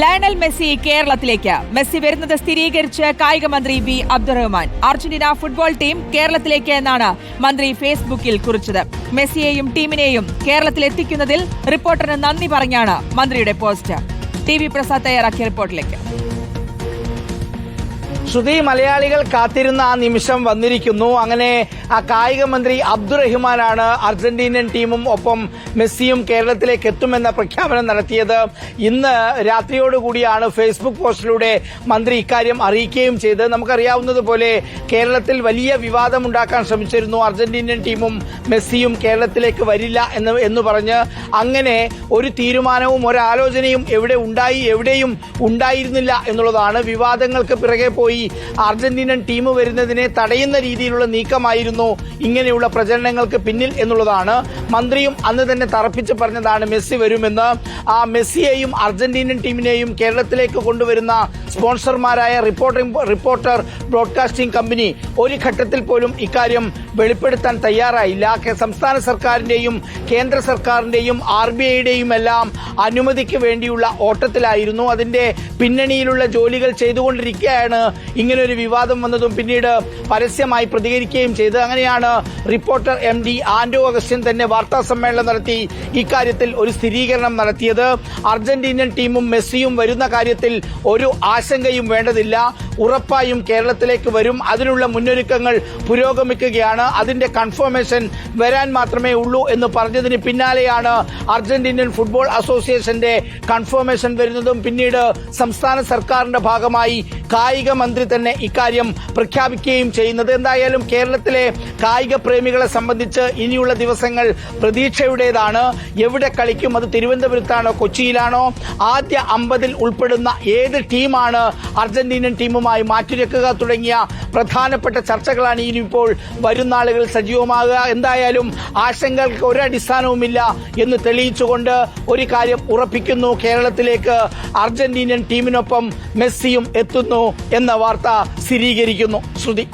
Lionel Messi കേരളത്തിലേക്ക്. Messi വരുന്നത് സ്ഥിരീകരിച്ച് കായിക മന്ത്രി B Abdurahman. Argentina football team കേരളത്തിലേക്ക് എന്നാണ് മന്ത്രി ഫേസ്ബുക്കിൽ കുറിച്ചത്. മെസ്സിയെയും ടീമിനെയും കേരളത്തിലെത്തിക്കുന്നതിൽ റിപ്പോർട്ടറിന് നന്ദി പറഞ്ഞാണ് മന്ത്രിയുടെ പോസ്റ്റ്. ടി വി പ്രസാദ് തയ്യാറാക്കിയ റിപ്പോർട്ടിലേക്ക്. ശ്രുതി മലയാളികൾ കാത്തിരുന്ന ആ നിമിഷം വന്നിരിക്കുന്നു. അങ്ങനെ ആ കായിക മന്ത്രി അബ്ദുറഹിമാനാണ് അർജന്റീനിയൻ ടീമും ഒപ്പം മെസ്സിയും കേരളത്തിലേക്ക് എത്തുമെന്ന പ്രഖ്യാപനം നടത്തിയത്. ഇന്ന് രാത്രിയോടുകൂടിയാണ് ഫേസ്ബുക്ക് പോസ്റ്റിലൂടെ മന്ത്രി ഇക്കാര്യം അറിയിക്കുകയും ചെയ്ത് നമുക്കറിയാവുന്നതുപോലെ കേരളത്തിൽ വലിയ വിവാദമുണ്ടാക്കാൻ ശ്രമിച്ചിരുന്നു. അർജന്റീനിയൻ ടീമും മെസ്സിയും കേരളത്തിലേക്ക് വരില്ല എന്ന് എന്ന് പറഞ്ഞ് അങ്ങനെ ഒരു തീരുമാനവും ഒരാലോചനയും എവിടെ ഉണ്ടായി എവിടെയും ഉണ്ടായിരുന്നില്ല എന്നുള്ളതാണ്. വിവാദങ്ങൾക്ക് പിറകെ പോയി അർജന്റീനൻ ടീം വരുന്നതിനെ തടയുന്ന രീതിയിലുള്ള നീക്കമായിരുന്നു ഇങ്ങനെയുള്ള പ്രചരണങ്ങൾക്ക് പിന്നിൽ എന്നുള്ളതാണ്. മന്ത്രിയും അന്ന് തന്നെ തറപ്പിച്ച് പറഞ്ഞതാണ് മെസ്സി വരുമെന്ന്. ആ മെസ്സിയെയും അർജന്റീനൻ ടീമിനെയും കേരളത്തിലേക്ക് കൊണ്ടുവരുന്ന സ്പോൺസർമാരായ റിപ്പോർട്ടിംഗ് റിപ്പോർട്ടർ ബ്രോഡ്കാസ്റ്റിംഗ് കമ്പനി ഒരു ഘട്ടത്തിൽ പോലും ഇക്കാര്യം വെളിപ്പെടുത്താൻ തയ്യാറായില്ല. സംസ്ഥാന സർക്കാരിന്റെയും കേന്ദ്ര സർക്കാരിന്റെയും ആർ ബി ഐയുടെയും എല്ലാം അനുമതിക്ക് വേണ്ടിയുള്ള ഓട്ടത്തിലായിരുന്നു. അതിന്റെ പിന്നണിയിലുള്ള ജോലികൾ ചെയ്തുകൊണ്ടിരിക്കുകയാണ് ഇങ്ങനെ ഒരു വിവാദം വന്നതും പിന്നീട് പരസ്യമായി പ്രതികരിക്കുകയും ചെയ്ത്. അങ്ങനെയാണ് reporter M D Anto Augustine തന്നെ വാർത്താ സമ്മേളനം നടത്തി ഇക്കാര്യത്തിൽ ഒരു സ്ഥിരീകരണം നടത്തിയത്. അർജന്റീനിയൻ ടീമും മെസ്സിയും വരുന്ന കാര്യത്തിൽ ഒരു ആശങ്കയും വേണ്ടതില്ല. ഉറപ്പായും കേരളത്തിലേക്ക് വരും. അതിനുള്ള മുന്നൊരുക്കങ്ങൾ പുരോഗമിക്കുകയാണ്. അതിന്റെ കൺഫർമേഷൻ വരാൻ മാത്രമേ ഉള്ളൂ എന്ന് പറഞ്ഞതിന് പിന്നാലെയാണ് അർജന്റീനിയൻ ഫുട്ബോൾ അസോസിയേഷന്റെ കൺഫർമേഷൻ വരുന്നതും. പിന്നീട് സംസ്ഥാന സർക്കാരിന്റെ ഭാഗമായി കായിക മന്ത്രി തന്നെ ഇക്കാര്യം പ്രഖ്യാപിക്കുകയും ചെയ്യുന്നത്. എന്തായാലും കേരളത്തിലെ കായിക പ്രേമികളെ സംബന്ധിച്ച് ഇനിയുള്ള ദിവസങ്ങൾ പ്രതീക്ഷയുടേതാണ്. എവിടെ കളിക്കും? അത് തിരുവനന്തപുരത്താണോ? കൊച്ചിയിലാണോ? ആദ്യ അമ്പതിൽ ഉൾപ്പെടുന്ന ഏത് ടീമാണ് അർജന്റീനിയൻ ടീമുമായി മാറ്റിവെക്കുക തുടങ്ങിയ പ്രധാനപ്പെട്ട ചർച്ചകളാണ് ഇനിയിപ്പോൾ വരും നാളുകളിൽ സജീവമാകുക. എന്തായാലും ആശങ്കകൾക്ക് ഒരടിസ്ഥാനവുമില്ല എന്ന് തെളിയിച്ചുകൊണ്ട് ഒരു കാര്യം ഉറപ്പിക്കുന്നു. കേരളത്തിലേക്ക് അർജന്റീനിയൻ ടീമിനൊപ്പം മെസ്സിയും എത്തുന്നു എന്ന വാർത്ത സ്ഥിരീകരിക്കുന്നു. ശ്രുതി.